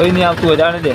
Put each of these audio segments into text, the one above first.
કઈ નહીં આવતું હોય જાણે દે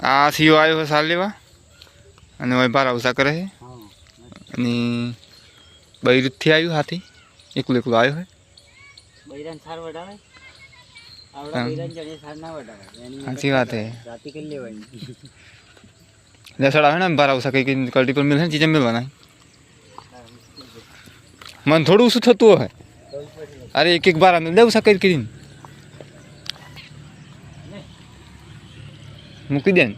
આ સીઓ આવ્યો છે સાર લેવા. અને હવે બાર અવસા કરે છે. અને બૈરુદથી આવ્યું હાથી. એકલું એકલું આવ્યો છે. બૈરાન સાર વડાવે? આવડા બૈરાન જણે સાર ના વડાવે. સાચી વાત છે જાતિ કરી લેવાની લેસડ આવે ને બાર અવસા કે કઈ કલ્ટી પર મિલે ને ચીજે મિલવાના મને થોડું શું થતું હોય અરે એક એક બાર મિલ લેવું શકે કરી કરીને મૂકી દે ને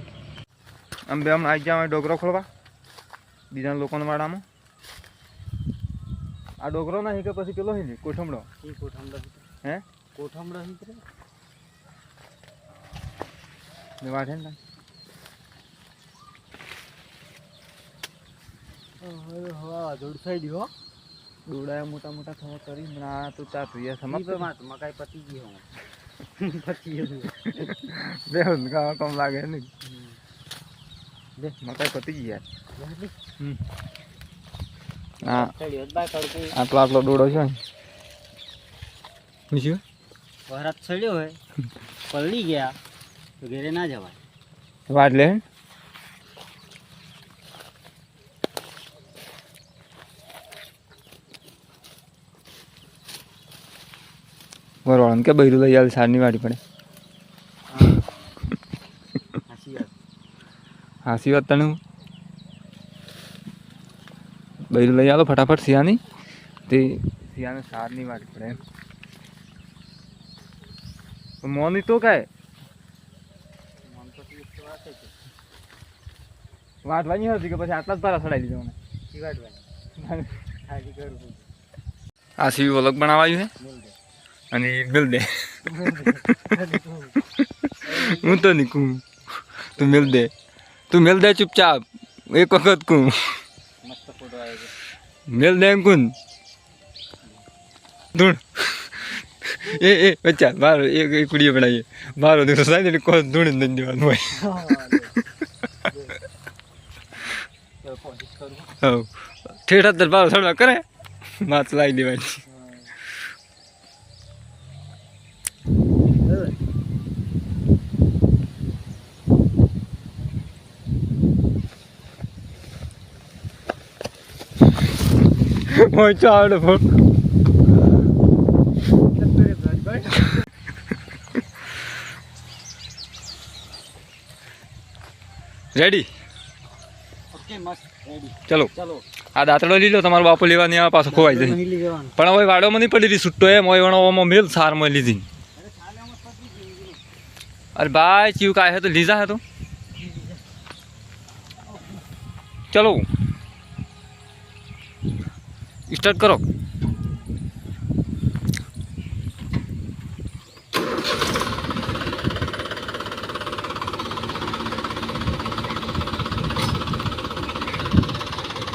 આમ બે આમ આવી જાય ડોગરો ખોલવા બીજા લોકોના વાડામાં આ ડોગરો ના કે પછી પેલો હે કોઠમડો હે કોઠમડો હિતરે વાઠે ને જોડ થઈ ગયો ડોડા મોટા મોટા થવા કરી ને તો તુયા ઈ સમાપ્ત મકાઈ પતી ગયો હું પતી ગયો. બે કમ લાગે ને બે. મકાઈ પતી ગઈ યાર. આટલો આટલો ડોડો છે. ને વરાત ચડ્યો હોય. પલળી ગયા. તો ઘેરે ના જવાય. વાટ લે. બરોબર કે બૈરું લઈ આવે સારની વાડી પડે. હાસી વાત તને બૈરું લઈ આવો ફટાફટ સિયાની તે સિયાને સારની વાડી પડે મોની તો કાય વાટવાની હતી કે પછી આટલા જ પારા સડાઈ દીધો મને? વાટવાની આ બનાવાયું છે બોલ દે. અને મિલ દે હું તો નહીં કહું તું મિલ દે તું મિલ દે ચૂપચાપ એક વખત છે મિલ દે એમ કું ધૂણ એ એ બચ્ચા બારો એક એક કુડીઓ બનાવીએ બારો દિવસ થાય એટલે કોઈ જ નથી દેવાનું હોય ઠેઠા બારો ચડવા કરે માથ લાવી દેવાની હોય ચાવડે પણ રેડી ઓકે મસ્ત રેડી ચલો. ચલો. આ દાંતડો લઈ લો તમારો બાપુ લેવાની આ પાછો ખોવાઈ જાય. પણ હવે વાડોમાં નહીં પડી રહી છૂટો એમ હોય વણો મેલ સારમાં લીધી. અરે ભાઈ ચીવ કાય હે તો લીધા હે તો? ચલો. સ્ટાર્ટ કરો.